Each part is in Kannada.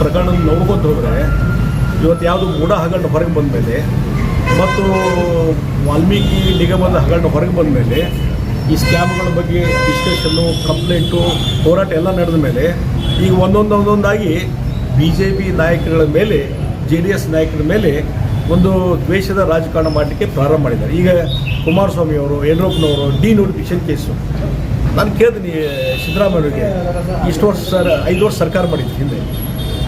ಪ್ರಕರಣ ನೋಡ್ಕೊತ ಹೋದರೆ ಇವತ್ತು ಯಾವುದು ಮೂಢ ಹಗರಣ ಹೊರಗೆ ಬಂದ ಮೇಲೆ ಮತ್ತು ವಾಲ್ಮೀಕಿ ನಿಗಮದ ಹಗರಣ ಹೊರಗೆ ಬಂದ ಮೇಲೆ ಈ ಸ್ಕ್ಯಾಮ್ಗಳ ಬಗ್ಗೆ ಡಿಸ್ಕಷನ್ನು, ಕಂಪ್ಲೇಂಟು, ಹೋರಾಟ ಎಲ್ಲ ನಡೆದ ಮೇಲೆ ಈಗ ಒಂದೊಂದು ಒಂದೊಂದಾಗಿ ಬಿ ಜೆ ಪಿ ನಾಯಕರುಗಳ ಮೇಲೆ, ಜೆ ಡಿ ಎಸ್ ನಾಯಕರ ಮೇಲೆ ಒಂದು ದ್ವೇಷದ ರಾಜಕಾರಣ ಮಾಡಲಿಕ್ಕೆ ಪ್ರಾರಂಭ ಮಾಡಿದ್ದಾರೆ. ಈಗ ಕುಮಾರಸ್ವಾಮಿ ಅವರು, ಯಡಿಯೂರಪ್ಪನವರು ಡಿ ನೋಟಿಫಿಕೇಶನ್ ಕೇಸು. ನಾನು ಕೇಳ್ತೀನಿ ಸಿದ್ದರಾಮಯ್ಯವ್ರಿಗೆ ಇಷ್ಟು ವರ್ಷ ಸರ್, ಐದು ವರ್ಷ ಸರ್ಕಾರ ಮಾಡಿದ್ರು ಹಿಂದೆ.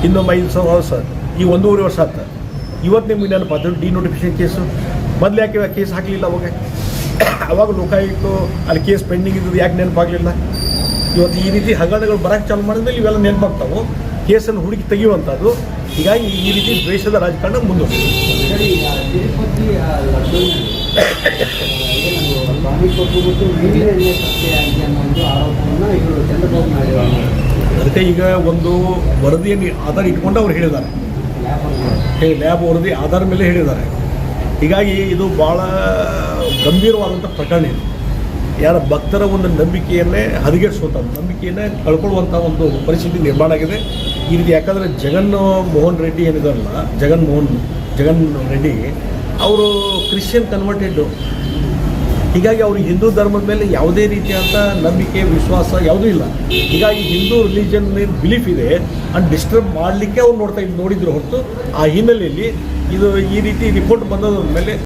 ಇನ್ನೊಮ್ಮೆ ಐದು ಸಾವಿರ ವರ್ಷ ಈ ಒಂದೂವರೆ ವರ್ಷ ಆಯ್ತು. ಇವತ್ತು ನಿಮ್ಗೆ ನೆನಪಾದ್ರು ಡಿ ನೋಟಿಫಿಕೇಶನ್ ಕೇಸು ಮೊದಲು ಯಾಕೆ ಕೇಸ್ ಹಾಕಲಿಲ್ಲ ಅವಾಗ? ಅವಾಗ ಲೋಕಾಯುಕ್ತು ಅಲ್ಲಿ ಕೇಸ್ ಪೆಂಡಿಂಗ್ ಇದ್ದದ್ದು ಯಾಕೆ ನೆನಪಾಗಲಿಲ್ಲ? ಇವತ್ತು ಈ ರೀತಿ ಹಗರಣಗಳು ಬರೋಕ್ಕೆ ಚಾಲು ಮಾಡಿದ್ಮೇಲೆ ಇವೆಲ್ಲ ನೆನಪಾಗ್ತಾವೆ. ಕೇಸನ್ನು ಹುಡುಕಿ ತೆಗೆಯುವಂಥದ್ದು. ಹೀಗಾಗಿ ಈ ರೀತಿ ದ್ವೇಷದ ರಾಜಕಾರಣ ಮುಂದುವರಿಸಿದೆ ಅದಕ್ಕೆ ಈಗ ಒಂದು ವರದಿಯನ್ನು ಆಧಾರ ಇಟ್ಕೊಂಡು ಅವ್ರು ಹೇಳಿದ್ದಾರೆ. ಹೇ ಲ್ಯಾಬ್ ವರದಿ ಆಧಾರ ಮೇಲೆ ಹೇಳಿದ್ದಾರೆ. ಹೀಗಾಗಿ ಇದು ಭಾಳ ಗಂಭೀರವಾದಂಥ ಪ್ರಕರಣ ಇದು. ಯಾರ ಭಕ್ತರ ಒಂದು ನಂಬಿಕೆಯನ್ನೇ ಹದಗೆಡಿಸುವಂಥ, ನಂಬಿಕೆಯನ್ನೇ ಕಳ್ಕೊಳ್ಳುವಂಥ ಒಂದು ಪರಿಸ್ಥಿತಿ ನಿರ್ಮಾಣ ಆಗಿದೆ. ಈ ರೀತಿ ಯಾಕಂದರೆ ಜಗನ್ ಮೋಹನ್ ರೆಡ್ಡಿ ಏನಿದಾರಲ್ಲ ಜಗನ್ ಮೋಹನ್, ಜಗನ್ ರೆಡ್ಡಿ, ಅವರು ಕ್ರಿಶ್ಚಿಯನ್ ಕನ್ವರ್ಟೆಡ್ಡು ಹೀಗಾಗಿ ಅವ್ರಿಗೆ ಹಿಂದೂ ಧರ್ಮದ ಮೇಲೆ ಯಾವುದೇ ರೀತಿಯಾದಂಥ ನಂಬಿಕೆ, ವಿಶ್ವಾಸ ಯಾವುದೂ ಇಲ್ಲ. ಹೀಗಾಗಿ ಹಿಂದೂ ರಿಲಿಜನ್ ಬಿಲೀಫ್ ಇದೆ. ಅಂಡ್ ಡಿಸ್ಟರ್ಬ್ ಮಾಡಲಿಕ್ಕೆ ಅವ್ರು ನೋಡ್ತಾ ಇದ್ದು ನೋಡಿದ್ರು ಹೊರತು ಆ ಹಿನ್ನೆಲೆಯಲ್ಲಿ ಇದು ಈ ರೀತಿ ರಿಪೋರ್ಟ್ ಬಂದದ ಮೇಲೆ